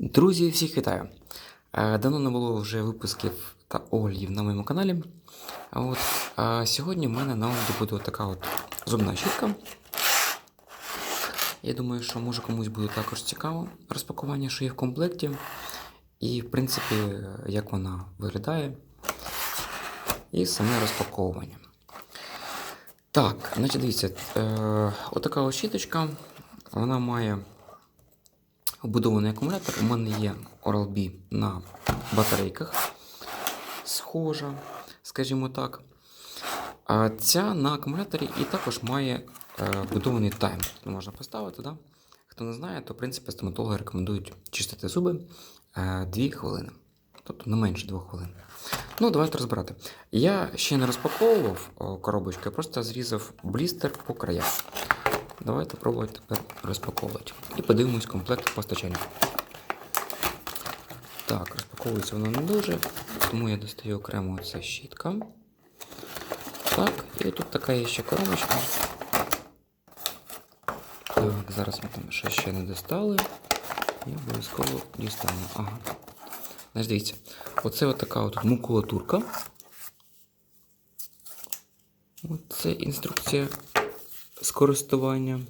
Друзі, всіх вітаю! Е, Давно не було вже випусків та оглядів на моєму каналі. От, а сьогодні в мене на огляді буде така от зубна щітка. Я думаю, що може комусь буде також цікаво розпакування, що є в комплекті. І, в принципі, як вона виглядає. І саме розпаковування. Так, значить, дивіться, е, отака щіточка. Вона має вбудований акумулятор. У мене є Oral-B на батарейках. Схожа, скажімо так. А ця на акумуляторі і також має е, вбудований таймер. Тут можна поставити. Да? Хто не знає, то в принципі стоматологи рекомендують чистити зуби е, 2 хвилини. Тобто не менше 2 хвилин. Ну, давайте розбирати. Я ще не розпаковував о, коробочку, я просто зрізав блістер по краях. Давайте пробувати тепер розпаковувати. І подивимось комплект постачання. Так, розпаковується воно не дуже, тому я достаю окремо це щітка. Так, і тут така є ще коробочка. Так, зараз ми там ще, ще не достали. І обов'язково дістанемо. Ага. Значить, дивіться, оце от така от макулатурка. Оце інструкція з користування.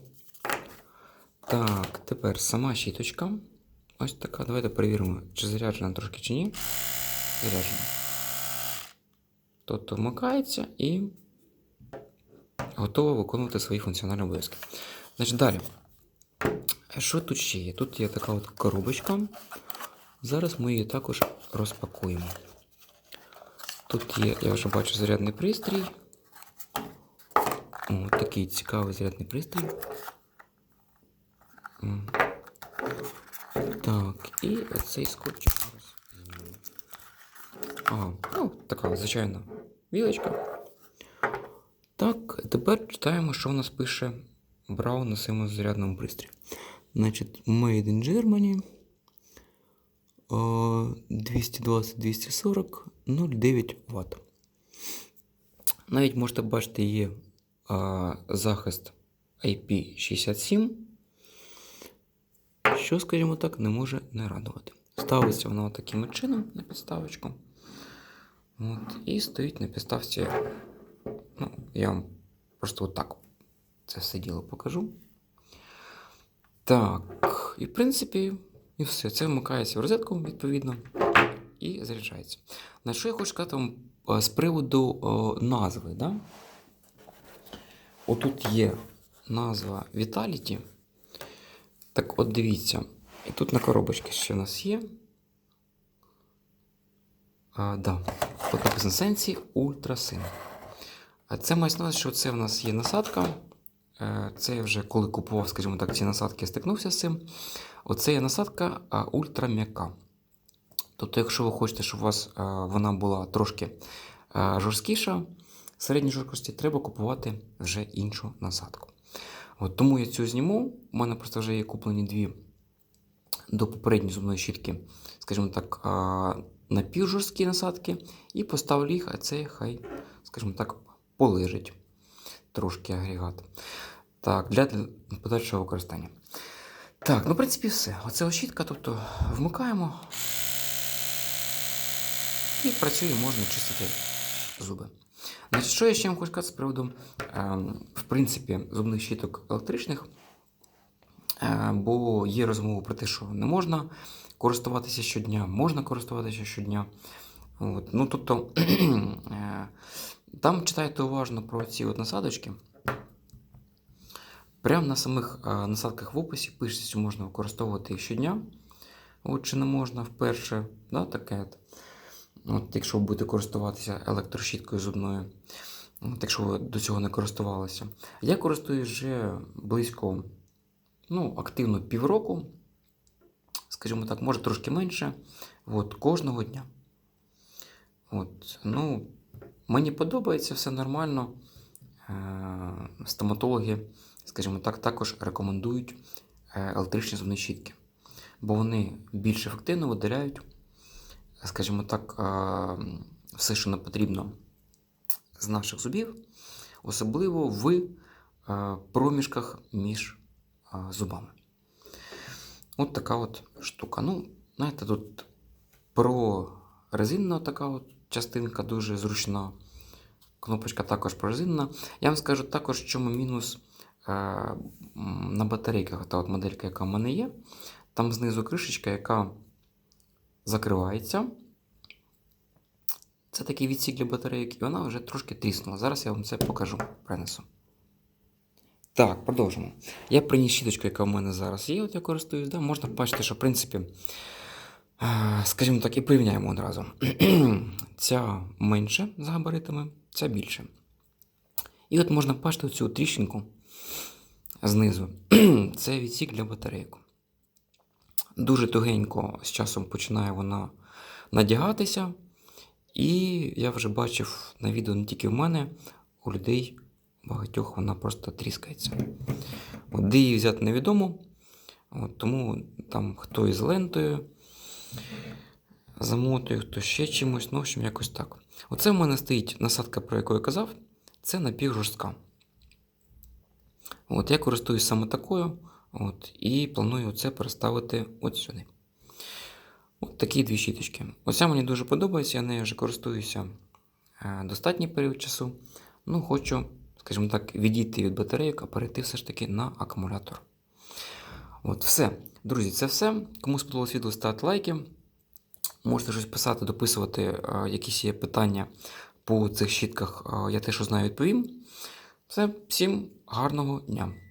Так, тепер сама щіточка. Ось така. Давайте перевіримо, чи заряджена трошки чи ні. Заряджена. Тобто вмикається і готова виконувати свої функціональні обов'язки. Значить, далі. Що тут ще є? Тут є така от коробочка. Зараз ми її також розпакуємо. Тут є, я вже бачу, зарядний пристрій. О, такий цікавий зарядний пристрій. Так, і оцей скотчик зараз. зніму. А, ну, така звичайна вілочка. Так, тепер читаємо, що в нас пише Браун на своєму зарядному пристрої. Значить, Made in Germany. 220-240 0,9 Вт. Навіть можете бачити, є захист IP67, що, скажімо так, не може не радувати. Ставиться вона таким чином на підставочку. От, і стоїть на підставці. Ну, я вам просто отак це все діло покажу. Так, і в принципі, і все. Це вмикається в розетку, відповідно, і заряджається. На що я хочу сказати вам з приводу о, назви. Да? Отут є назва Vitality. Так от дивіться. І тут на коробочці ще в нас є. А, да. Тут написано Sensi Ultra А це має на що це в нас є насадка. Е, Це я вже коли купував, скажімо так, ці насадки, я стикнувся з цим. Оце є насадка а, ультра м'яка. Тобто, якщо ви хочете, щоб у вас вона була трошки а, жорсткіша, середньої жорсткості, треба купувати вже іншу насадку. От, тому я цю зніму. У мене просто вже є куплені дві до попередньої зубної щітки, скажімо так, напівжорсткі насадки, і поставлю їх, а це хай, скажімо так, полежить трошки агрегат. Так, для подальшого використання. Так, ну, в принципі, все. Оце ощітка, тобто вмикаємо і працює, можна чистити зуби. Значить, що я ще вам хочу сказати з приводу, е, в принципі, зубних щіток електричних, е, бо є розмова про те, що не можна користуватися щодня, можна користуватися щодня. От. Ну, тобто, е, там читайте уважно про ці от насадочки. Прямо на самих а, насадках в описі пишеться, що можна використовувати щодня. От чи не можна вперше, да, таке. От. От, якщо ви будете користуватися електрощіткою зубною, от, якщо ви до цього не користувалися. Я користуюсь вже близько ну, активно півроку, скажімо так, може трошки менше, от, кожного дня. От, ну, Мені подобається все нормально. Е, Стоматологи, скажімо так, також рекомендують е, електричні зубні щітки, бо вони більш ефективно видаляють, скажімо так, е, все, що не потрібно з наших зубів, особливо в е, проміжках між е, зубами. От така от штука. Ну, Знаєте, тут прорезинена така от частинка дуже зручна. Кнопочка також прорезинена. Я вам скажу також, чому мінус на батарейках. Та от моделька, яка в мене є. Там знизу кришечка, яка закривається. Це такий відсік для батарейок, і вона вже трошки тріснула. Зараз я вам це покажу, принесу. Так, продовжимо. Я приніс щіточку, яка в мене зараз є, от я користуюсь. Да? Можна бачити, що в принципі, е, скажімо так, і порівняємо одразу. ця менше за габаритами, ця більше. І от можна бачити цю тріщинку знизу. Це відсік для батарейок. Дуже тугенько з часом починає вона надягатися. І я вже бачив на відео не тільки в мене, у людей багатьох вона просто тріскається. От, де її взяти невідомо. От, тому там хто із лентою замотує, хто ще чимось, ну, в общем, якось так. Оце в мене стоїть насадка, про яку я казав, це напівжорстка. От, я користуюсь саме такою. От, і планую це переставити от сюди. От такі дві щіточки. Оця мені дуже подобається, я нею вже користуюся е, достатній період часу. Ну, хочу, скажімо так, відійти від батарейок, а перейти все ж таки на акумулятор. От, все. Друзі, це все. Кому сподобалось відео, ставте лайки. Можете щось писати, дописувати, е, якісь є питання по цих щітках. Е, я те, що знаю, відповім. Все, всім гарного дня!